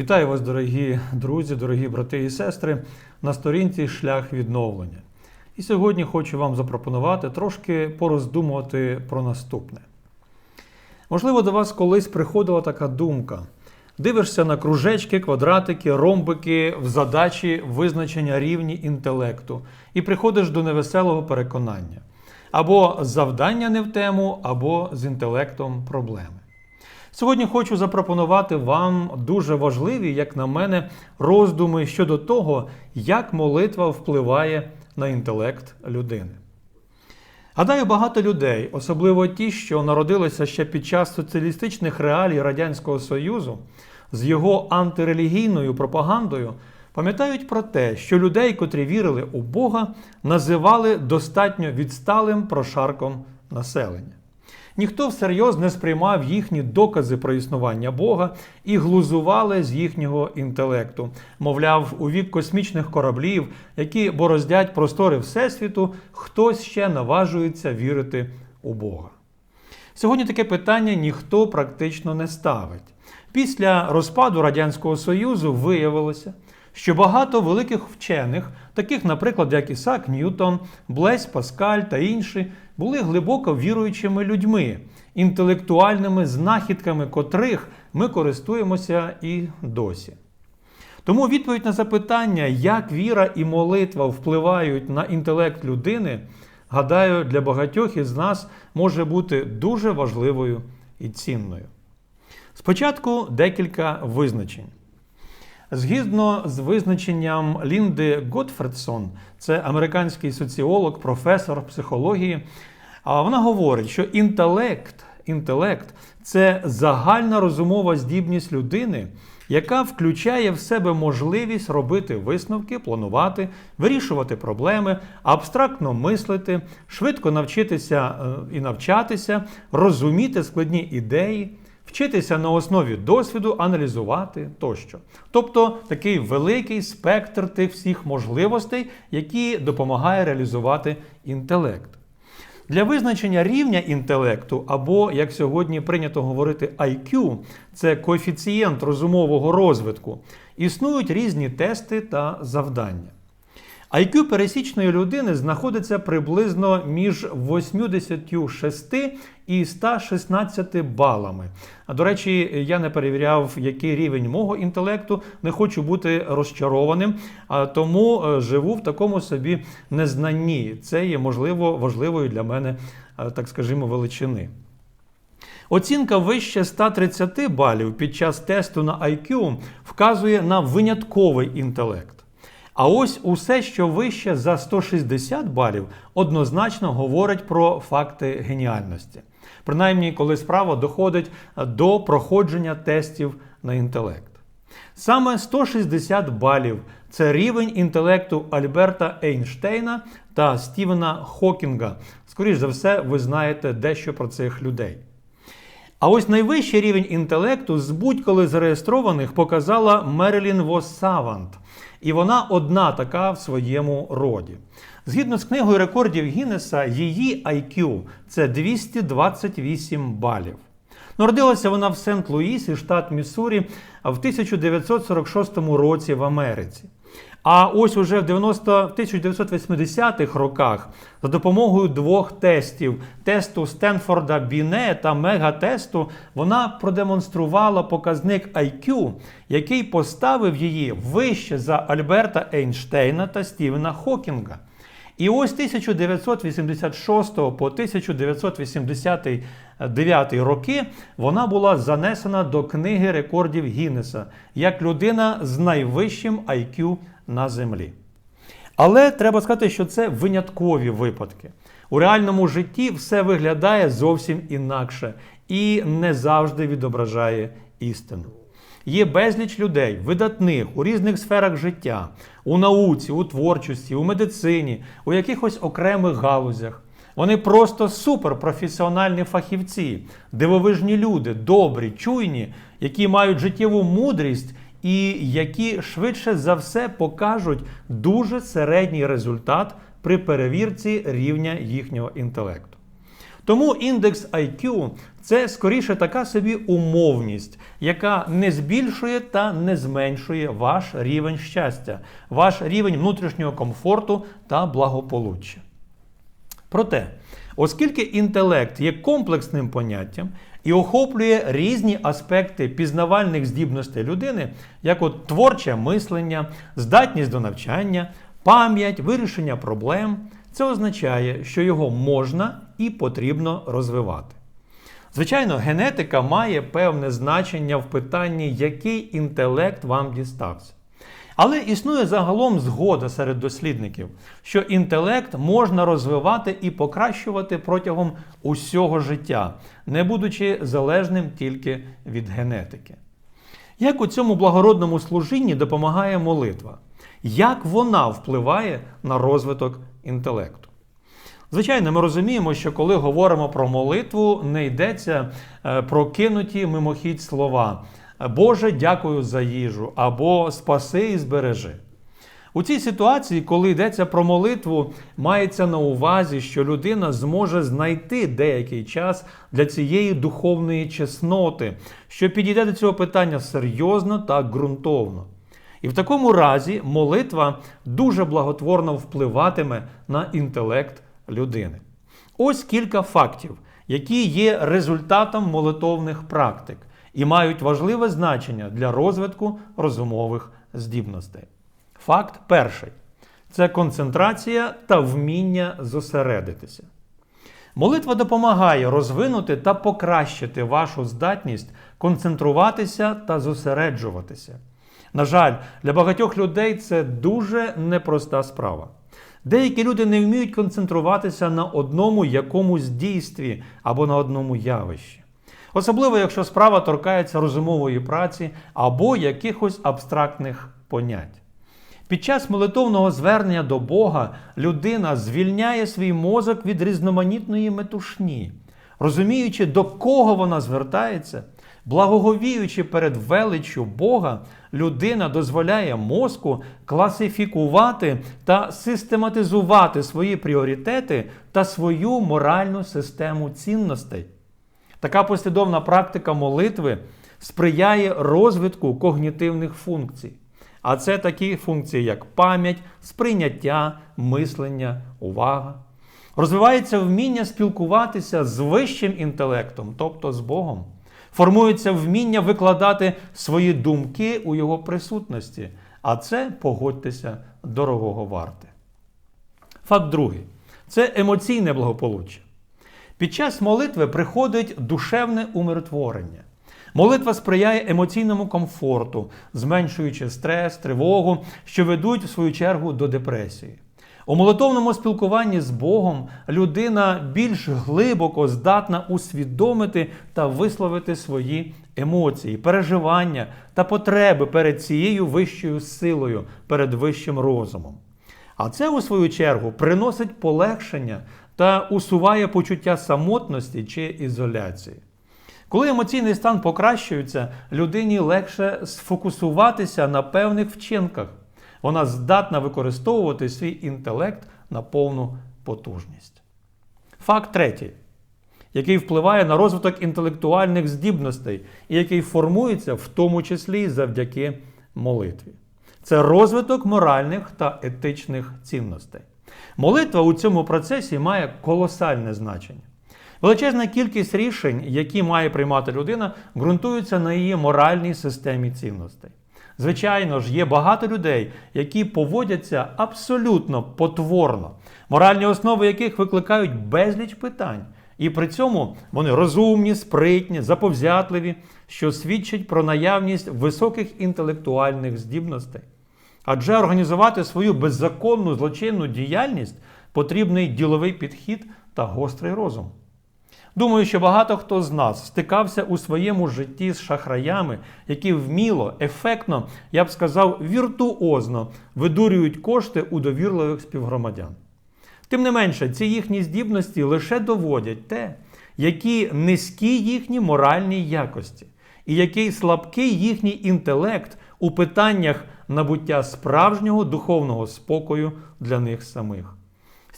Вітаю вас, дорогі друзі, дорогі брати і сестри, на сторінці Шлях відновлення. І сьогодні хочу вам запропонувати трошки пороздумувати про наступне. Можливо, до вас колись приходила така думка. Дивишся на кружечки, квадратики, ромбики в задачі визначення рівні інтелекту і приходиш до невеселого переконання. Або завдання не в тему, або з інтелектом проблеми. Сьогодні хочу запропонувати вам дуже важливі, як на мене, роздуми щодо того, як молитва впливає на інтелект людини. Гадаю, багато людей, особливо ті, що народилися ще під час соціалістичних реалій Радянського Союзу, з його антирелігійною пропагандою, пам'ятають про те, що людей, котрі вірили у Бога, називали достатньо відсталим прошарком населення. Ніхто всерйоз не сприймав їхні докази про існування Бога і глузували з їхнього інтелекту. Мовляв, у вік космічних кораблів, які бороздять простори Всесвіту, хтось ще наважується вірити у Бога. Сьогодні таке питання ніхто практично не ставить. Після розпаду Радянського Союзу виявилося, що багато великих вчених, таких, наприклад, як Ісак Ньютон, Блесь Паскаль та інші, були глибоко віруючими людьми, інтелектуальними знахідками котрих ми користуємося і досі. Тому відповідь на запитання, як віра і молитва впливають на інтелект людини, гадаю, для багатьох із нас може бути дуже важливою і цінною. Спочатку декілька визначень. Згідно з визначенням Лінди Готфредсон, це американський соціолог, професор психології, вона говорить, що інтелект, інтелект це загальна розумова здібність людини, яка включає в себе можливість робити висновки, планувати, вирішувати проблеми, абстрактно мислити, швидко навчитися е, і навчатися, розуміти складні ідеї вчитися на основі досвіду, аналізувати тощо. Тобто такий великий спектр тих всіх можливостей, які допомагає реалізувати інтелект. Для визначення рівня інтелекту, або, як сьогодні прийнято говорити, IQ, це коефіцієнт розумового розвитку, існують різні тести та завдання. IQ пересічної людини знаходиться приблизно між 86 і 116 балами. А до речі, я не перевіряв, який рівень мого інтелекту, не хочу бути розчарованим, а тому е, живу в такому собі незнанні. Це є можливо важливою для мене, е, так скажімо, величини. Оцінка вище 130 балів під час тесту на IQ вказує на винятковий інтелект. А ось усе, що вище за 160 балів, однозначно говорить про факти геніальності. Принаймні, коли справа доходить до проходження тестів на інтелект. Саме 160 балів це рівень інтелекту Альберта Ейнштейна та Стівена Хокінга. Скоріше за все, ви знаєте дещо про цих людей. А ось найвищий рівень інтелекту з будь-коли зареєстрованих показала Мерлін Воссавант. І вона одна така в своєму роді. Згідно з книгою рекордів Гіннеса, її IQ це 228 балів. Народилася вона в Сент-Луїсі, штат Міссурі, в 1946 році в Америці. А ось уже в 90, 1980-х роках за допомогою двох тестів тесту Стенфорда Біне та мегатесту, вона продемонструвала показник IQ, який поставив її вище за Альберта Ейнштейна та Стівена Хокінга. І ось 1986 по 1989 роки вона була занесена до книги рекордів Гіннеса як людина з найвищим IQ на землі. Але треба сказати, що це виняткові випадки. У реальному житті все виглядає зовсім інакше і не завжди відображає істину. Є безліч людей, видатних у різних сферах життя, у науці, у творчості, у медицині, у якихось окремих галузях. Вони просто суперпрофесіональні фахівці, дивовижні люди, добрі, чуйні, які мають життєву мудрість і які швидше за все покажуть дуже середній результат при перевірці рівня їхнього інтелекту. Тому індекс IQ це скоріше така собі умовність, яка не збільшує та не зменшує ваш рівень щастя, ваш рівень внутрішнього комфорту та благополуччя. Проте, оскільки інтелект є комплексним поняттям і охоплює різні аспекти пізнавальних здібностей людини, як от творче мислення, здатність до навчання, пам'ять, вирішення проблем, це означає, що його можна і потрібно розвивати. Звичайно, генетика має певне значення в питанні, який інтелект вам дістався. Але існує загалом згода серед дослідників, що інтелект можна розвивати і покращувати протягом усього життя, не будучи залежним тільки від генетики. Як у цьому благородному служінні допомагає молитва? Як вона впливає на розвиток інтелекту? Звичайно, ми розуміємо, що коли говоримо про молитву, не йдеться е, про кинуті мимохідь слова. Боже, дякую за їжу або спаси і збережи. У цій ситуації, коли йдеться про молитву, мається на увазі, що людина зможе знайти деякий час для цієї духовної чесноти, що підійде до цього питання серйозно та ґрунтовно. І в такому разі молитва дуже благотворно впливатиме на інтелект людини. Ось кілька фактів, які є результатом молитовних практик і мають важливе значення для розвитку розумових здібностей. Факт перший це концентрація та вміння зосередитися. Молитва допомагає розвинути та покращити вашу здатність концентруватися та зосереджуватися. На жаль, для багатьох людей це дуже непроста справа. Деякі люди не вміють концентруватися на одному якомусь дійстві або на одному явищі. Особливо, якщо справа торкається розумової праці або якихось абстрактних понять. Під час молитовного звернення до Бога людина звільняє свій мозок від різноманітної метушні, розуміючи, до кого вона звертається, благоговіючи перед величчю Бога, людина дозволяє мозку класифікувати та систематизувати свої пріоритети та свою моральну систему цінностей. Така послідовна практика молитви сприяє розвитку когнітивних функцій. А це такі функції, як пам'ять, сприйняття, мислення, увага. Розвивається вміння спілкуватися з вищим інтелектом, тобто з Богом. Формується вміння викладати свої думки у його присутності. А це, погодьтеся, дорогого варте. Факт другий це емоційне благополуччя. Під час молитви приходить душевне умиротворення. Молитва сприяє емоційному комфорту, зменшуючи стрес, тривогу, що ведуть, в свою чергу, до депресії. У молитовному спілкуванні з Богом людина більш глибоко здатна усвідомити та висловити свої емоції, переживання та потреби перед цією вищою силою, перед вищим розумом. А це, у свою чергу, приносить полегшення та усуває почуття самотності чи ізоляції. Коли емоційний стан покращується, людині легше сфокусуватися на певних вчинках. Вона здатна використовувати свій інтелект на повну потужність. Факт третій, який впливає на розвиток інтелектуальних здібностей і який формується в тому числі завдяки молитві. Це розвиток моральних та етичних цінностей. Молитва у цьому процесі має колосальне значення. Величезна кількість рішень, які має приймати людина, ґрунтуються на її моральній системі цінностей. Звичайно ж, є багато людей, які поводяться абсолютно потворно, моральні основи яких викликають безліч питань. І при цьому вони розумні, спритні, заповзятливі, що свідчить про наявність високих інтелектуальних здібностей. Адже організувати свою беззаконну злочинну діяльність потрібний діловий підхід та гострий розум. Думаю, що багато хто з нас стикався у своєму житті з шахраями, які вміло, ефектно, я б сказав, віртуозно видурюють кошти у довірливих співгромадян. Тим не менше, ці їхні здібності лише доводять те, які низькі їхні моральні якості, і який слабкий їхній інтелект у питаннях набуття справжнього духовного спокою для них самих.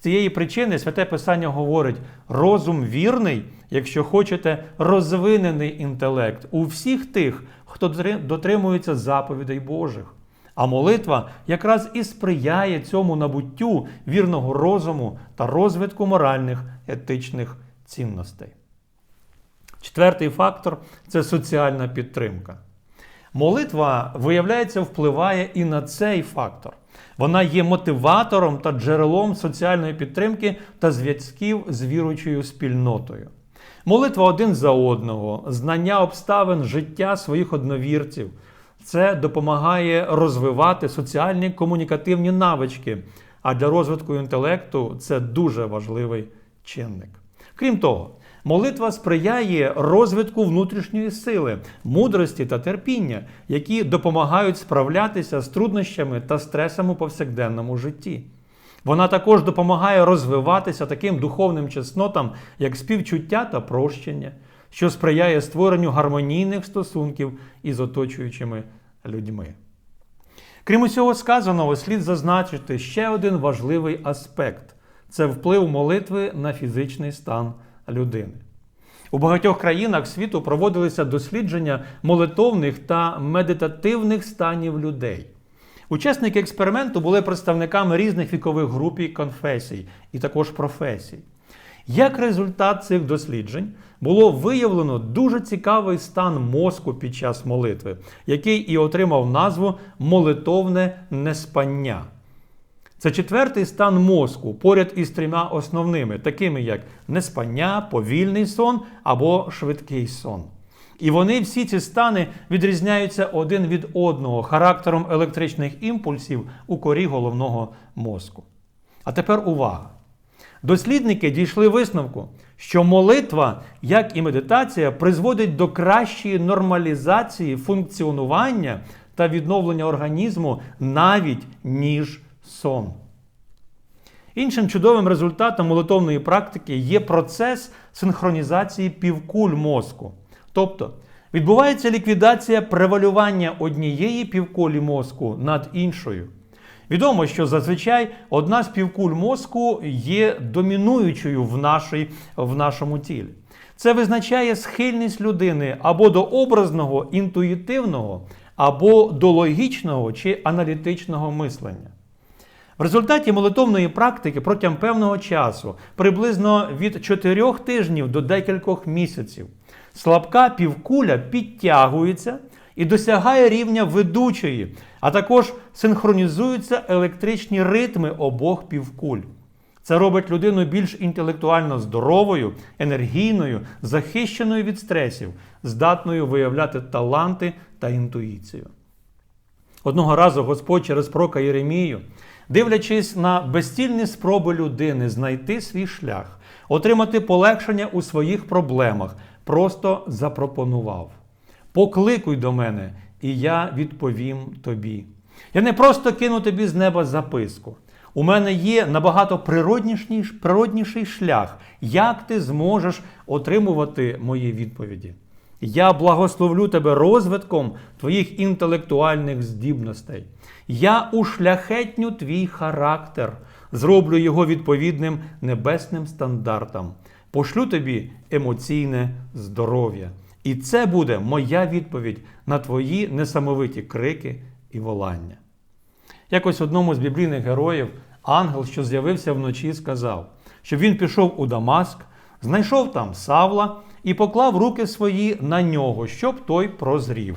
Цієї причини святе Писання говорить: розум вірний, якщо хочете, розвинений інтелект у всіх тих, хто дотримується заповідей Божих. А молитва якраз і сприяє цьому набуттю вірного розуму та розвитку моральних етичних цінностей. Четвертий фактор це соціальна підтримка. Молитва, виявляється, впливає і на цей фактор. Вона є мотиватором та джерелом соціальної підтримки та зв'язків з віруючою спільнотою. Молитва один за одного, знання обставин життя своїх одновірців. Це допомагає розвивати соціальні комунікативні навички, а для розвитку інтелекту це дуже важливий чинник. Крім того, молитва сприяє розвитку внутрішньої сили, мудрості та терпіння, які допомагають справлятися з труднощами та стресом у повсякденному житті. Вона також допомагає розвиватися таким духовним чеснотам, як співчуття та прощення, що сприяє створенню гармонійних стосунків із оточуючими людьми. Крім усього сказаного, слід зазначити ще один важливий аспект це вплив молитви на фізичний стан людини. У багатьох країнах світу проводилися дослідження молитовних та медитативних станів людей. Учасники експерименту були представниками різних вікових груп і конфесій, і також професій. Як результат цих досліджень було виявлено дуже цікавий стан мозку під час молитви, який і отримав назву молитовне неспання. Це четвертий стан мозку поряд із трьома основними, такими як неспання, повільний сон або швидкий сон. І вони всі ці стани відрізняються один від одного характером електричних імпульсів у корі головного мозку. А тепер увага! Дослідники дійшли висновку, що молитва, як і медитація, призводить до кращої нормалізації функціонування та відновлення організму навіть ніж сон. Іншим чудовим результатом молитовної практики є процес синхронізації півкуль мозку. Тобто відбувається ліквідація превалювання однієї півкулі мозку над іншою. Відомо, що зазвичай одна з півкуль мозку є домінуючою в, нашій, в нашому тілі. Це визначає схильність людини або до образного, інтуїтивного, або до логічного чи аналітичного мислення. В результаті молитовної практики протягом певного часу, приблизно від 4 тижнів до декількох місяців, слабка півкуля підтягується і досягає рівня ведучої, а також синхронізуються електричні ритми обох півкуль. Це робить людину більш інтелектуально здоровою, енергійною, захищеною від стресів, здатною виявляти таланти та інтуїцію. Одного разу Господь через прока Єремію, дивлячись на безцільні спроби людини знайти свій шлях, отримати полегшення у своїх проблемах, просто запропонував: Покликуй до мене, і я відповім тобі. Я не просто кину тобі з неба записку. У мене є набагато природніший, шлях, як ти зможеш отримувати мої відповіді. Я благословлю тебе розвитком твоїх інтелектуальних здібностей. Я ушляхетню твій характер, зроблю його відповідним небесним стандартам, пошлю тобі емоційне здоров'я. І це буде моя відповідь на твої несамовиті крики і волання. Якось одному з біблійних героїв ангел, що з'явився вночі, сказав, що він пішов у Дамаск, знайшов там Савла і поклав руки свої на нього, щоб той прозрів.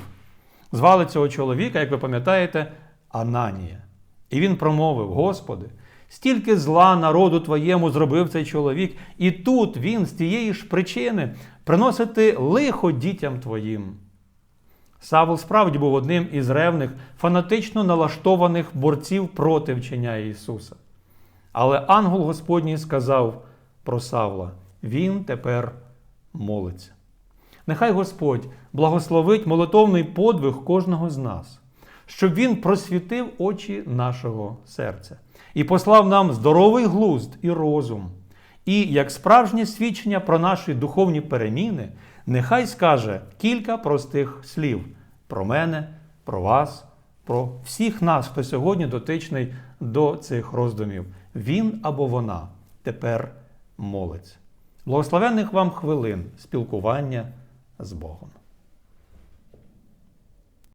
Звали цього чоловіка, як ви пам'ятаєте, Ананія. І він промовив: Господи, стільки зла народу твоєму зробив цей чоловік, і тут він з тієї ж причини приносити лихо дітям твоїм. Савл справді був одним із ревних, фанатично налаштованих борців проти вчення Ісуса. Але ангел Господній сказав про Савла: Він тепер молиться. Нехай Господь благословить молитовний подвиг кожного з нас, щоб Він просвітив очі нашого серця і послав нам здоровий глузд і розум. І як справжнє свідчення про наші духовні переміни, нехай скаже кілька простих слів про мене, про вас, про всіх нас, хто сьогодні дотичний до цих роздумів. Він або вона тепер молиться. Благословенних вам хвилин спілкування з Богом.